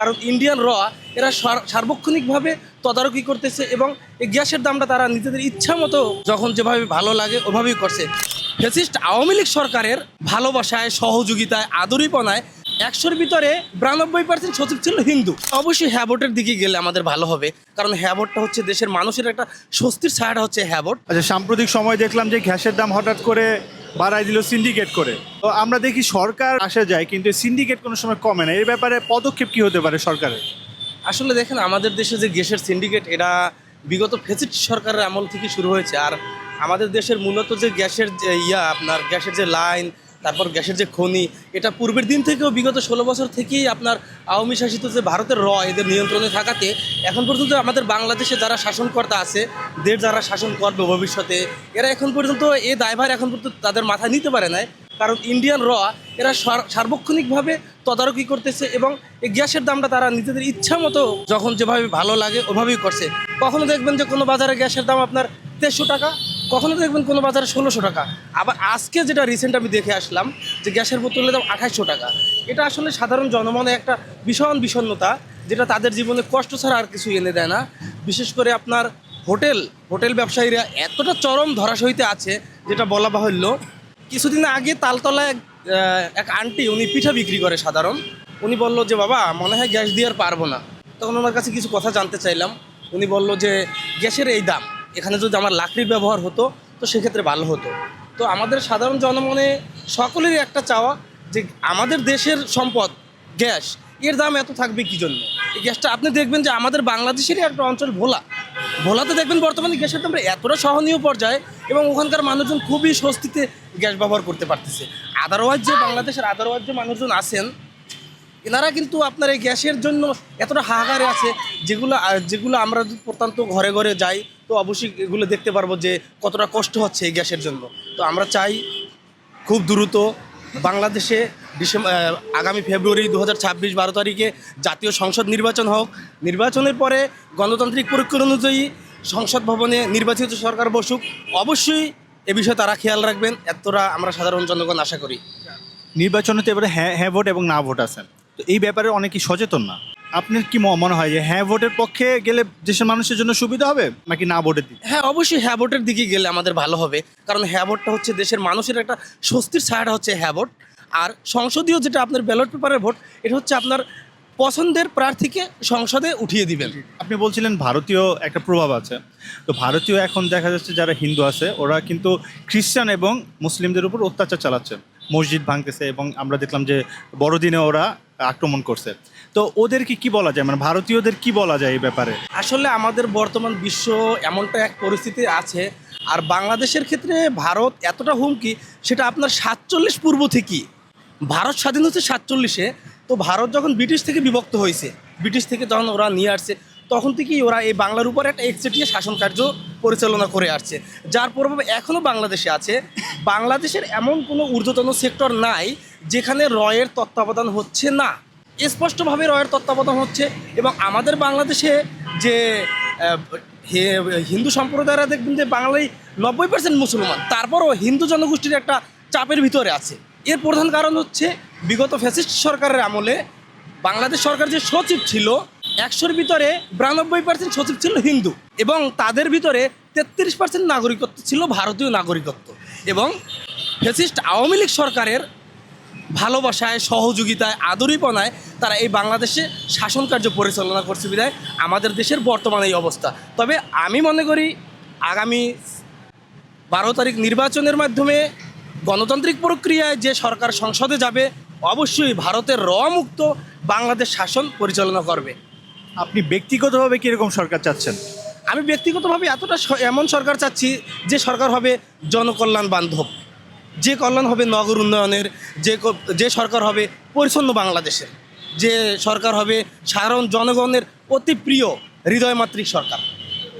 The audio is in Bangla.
কারণ ইন্ডিয়ান র এরা সার- সার্বক্ষণিকভাবে তদারকি করতেছে এবং এই গ্যাসের দামটা তারা নিজেদের ইচ্ছা মতো যখন যেভাবে ভালো লাগে ওভাবেই করছে। ফেসিস্ট আওয়ামী লীগ সরকারের ভালোবাসায়, সহযোগিতায়, আদরিপনায় একশোর ভিতরে বিরানব্বই পার্সেন্ট সচিব ছিল হিন্দু। অবশ্যই হ্যাবটের দিকে গেলে আমাদের ভালো হবে, কারণ হ্যাবটটা হচ্ছে দেশের মানুষের একটা স্বস্তির ছায়াটা হচ্ছে হ্যাবট। আচ্ছা সাম্প্রতিক সময় দেখলাম যে গ্যাসের দাম হঠাৎ করে বাড়াই দিল সিন্ডিকেট করে। তো আমরা দেখি সরকার আসা যায়, কিন্তু সিন্ডিকেট কোনো সময় কমে না। এই ব্যাপারে পদক্ষেপ কি হতে পারে সরকারের? আসলে দেখেন, আমাদের দেশে যে গ্যাসের সিন্ডিকেট এটা বিগত ফেসিট সরকারের আমল থেকে শুরু হয়েছে। আর আমাদের দেশের মূলত যে গ্যাসের যে ইয়া, আপনার গ্যাসের যে লাইন তারপর গ্যাসের যে খনি, এটা পূর্বের দিন থেকেও বিগত ষোলো বছর থেকেই আপনার আওয়ামী শাসিত যে ভারতের র, এদের নিয়ন্ত্রণে থাকাতে, এখন পর্যন্ত আমাদের বাংলাদেশে যারা শাসনকর্তা আছে, দেশ যারা শাসন করবে ভবিষ্যতে, এরা এখন পর্যন্ত এই দায়ভার এখন পর্যন্ত তাদের মাথায় নিতে পারে নাই। কারণ ইন্ডিয়ান র, এরা সার- সার্বক্ষণিকভাবে তদারকি করতেছে এবং এই গ্যাসের দামটা তারা নিজেদের ইচ্ছা মতো যখন যেভাবে ভালো লাগে ওভাবেই করছে। কখনো দেখবেন যে কোনো বাজারে গ্যাসের দাম আপনার তেরোশো টাকা কখনো দেখবেন কোনো বাজারে ষোলোশো টাকা। আবার আজকে যেটা রিসেন্ট আমি দেখে আসলাম যে গ্যাসের বোতলের দাম আঠাশশো টাকা। এটা আসলে সাধারণ জনমনে একটা ভীষণ বিষণ্ণতা যেটা তাদের জীবনে কষ্ট ছাড়া আর কিছু এনে দেয় না। বিশেষ করে আপনার হোটেল হোটেল ব্যবসায়ীরা এতটা চরম ধরাশয়ীতে আছে যেটা বলা বাহুল্য। কিছুদিন আগে তালতলায় এক, আন্টি উনি পিঠা বিক্রি করে সাধারণ। উনি বলল যে বাবা মনে হয় গ্যাস দিয়ে আর পারব না। তখন ওনার কাছে কিছু কথা জানতে চাইলাম। উনি বলল যে গ্যাসের এই দাম এখানে যদি আমার লাকড়ির ব্যবহার হতো, তো সেক্ষেত্রে ভালো হতো। তো আমাদের সাধারণ জনমনে সকলেরই একটা চাওয়া যে আমাদের দেশের সম্পদ, গ্যাস, এর দাম এত থাকবে কি জন্য? এই গ্যাসটা আপনি দেখবেন যে আমাদের বাংলাদেশেরই একটা অঞ্চল ভোলা। ভোলাতে দেখবেন বর্তমানে গ্যাসের দামটা এতটা সহনীয় পর্যায়ে এবং ওখানকার মানুষজন খুবই স্বস্তিতে গ্যাস ব্যবহার করতে পারতেছে। আদারওয়াইজ যে বাংলাদেশের আদারওয়াইজ যে মানুষজন আছেন এনারা কিন্তু আপনার এই গ্যাসের জন্য এতটা হাহাকারে আছে, যেগুলো যেগুলো আমরা প্রত্যন্ত ঘরে ঘরে যাই, তো অবশ্যই এগুলো দেখতে পারব যে কতটা কষ্ট হচ্ছে এই গ্যাসের জন্য। তো আমরা চাই খুব দ্রুত বাংলাদেশে ডিসেম্বর আগামী ফেব্রুয়ারি দু হাজার ছাব্বিশ বারো তারিখে জাতীয় সংসদ নির্বাচন হোক। নির্বাচনের পরে গণতান্ত্রিক পরীক্ষা অনুযায়ী সংসদ ভবনে নির্বাচিত সরকার বসুক। অবশ্যই এ বিষয়ে তারা খেয়াল রাখবেন, এতটা আমরা সাধারণ জনগণ আশা করি। নির্বাচনে তো এবারে হ্যাঁ হ্যাঁ ভোট এবং না ভোট আছেন তো এই ব্যাপারে অনেকেই সচেতন না। আপনার কি মনে হয় যে হ্যাঁ ভোটের পক্ষে গেলে দেশের মানুষের জন্য সুবিধা হবে নাকি না ভোটের দিকে? হ্যাঁ অবশ্যই হ্যাবটের দিকে গেলে আমাদের ভালো হবে কারণ হ্যাবটটা হচ্ছে দেশের মানুষের একটা স্বস্তির ছায়াটা হচ্ছে হ্যাবট আর সংসদীয় যেটা আপনার ব্যালট পেপারের ভোট এটা হচ্ছে আপনার পছন্দের প্রার্থীকে সংসদে উঠিয়ে দিবেন। আপনি বলছিলেন ভারতীয় একটা প্রভাব আছে। তো ভারতীয় এখন দেখা যাচ্ছে যারা হিন্দু আছে ওরা কিন্তু খ্রিস্টান এবং মুসলিমদের উপর অত্যাচার চালাচ্ছে। মসজিদ ভাঙতেছে এবং আমরা দেখলাম যে বড়দিনে ওরা আক্রমণ করছে। তো ওদেরকে কি বলা যায়? মানে ভারতীয়দের কি বলা যায় এই ব্যাপারে? আসলে আমাদের বর্তমান বিশ্ব এমনটা এক পরিস্থিতি আছে, আর বাংলাদেশের ক্ষেত্রে ভারত এতটা হুমকি, সেটা আপনার সাতচল্লিশ পূর্ব থেকেই। ভারত স্বাধীন হচ্ছে সাতচল্লিশে, তো ভারত যখন ব্রিটিশ থেকে বিভক্ত হয়েছে, ব্রিটিশ থেকে যখন ওরা নিয়ে আসছে, তখন থেকেই ওরা এই বাংলার উপর একটা একচেটিয়া শাসন কার্য পরিচালনা করে আসছে। যার প্রভাব এখনও বাংলাদেশে আছে। বাংলাদেশের এমন কোনো ঊর্ধ্বতন সেক্টর নাই যেখানে রয়ের তত্ত্বাবধান হচ্ছে না। স্পষ্টভাবে রয়ের তত্ত্বাবধান হচ্ছে এবং আমাদের বাংলাদেশে যে হিন্দু সম্প্রদায়রা দেখবেন যে বাংলায় নব্বই পার্সেন্ট মুসলমান, তারপরও হিন্দু জনগোষ্ঠীর একটা চাপের ভিতরে আছে। এর প্রধান কারণ হচ্ছে বিগত ফ্যাসিস্ট সরকারের আমলে বাংলাদেশ সরকার যে সচিব ছিল একশোর ভিতরে বিরানব্বই পার্সেন্ট সচিব ছিল হিন্দু এবং তাদের ভিতরে তেত্রিশ পার্সেন্ট নাগরিকত্ব ছিল ভারতীয় নাগরিকত্ব এবং ফেসিস্ট আওয়ামী লীগ সরকারের ভালোবাসায়, সহযোগিতায়, আদরিপনায় তারা এই বাংলাদেশে শাসন কার্য পরিচালনা করছে বিধায় আমাদের দেশের বর্তমান এই অবস্থা। তবে আমি মনে করি আগামী বারো তারিখ নির্বাচনের মাধ্যমে গণতান্ত্রিক প্রক্রিয়ায় যে সরকার সংসদে যাবে, অবশ্যই ভারতের র মুক্ত বাংলাদেশ শাসন পরিচালনা করবে। আপনি ব্যক্তিগতভাবে কীরকম সরকার চাচ্ছেন? আমি ব্যক্তিগতভাবে এতটা এমন সরকার চাচ্ছি যে সরকার হবে জনকল্যাণ বান্ধব। যে কল্যাণ হবে নগর উন্নয়নের, যে যে সরকার হবে পরিচ্ছন্ন বাংলাদেশের। যে সরকার হবে সাধারণ জনগণের অতি প্রিয় হৃদয়মাতৃক সরকার।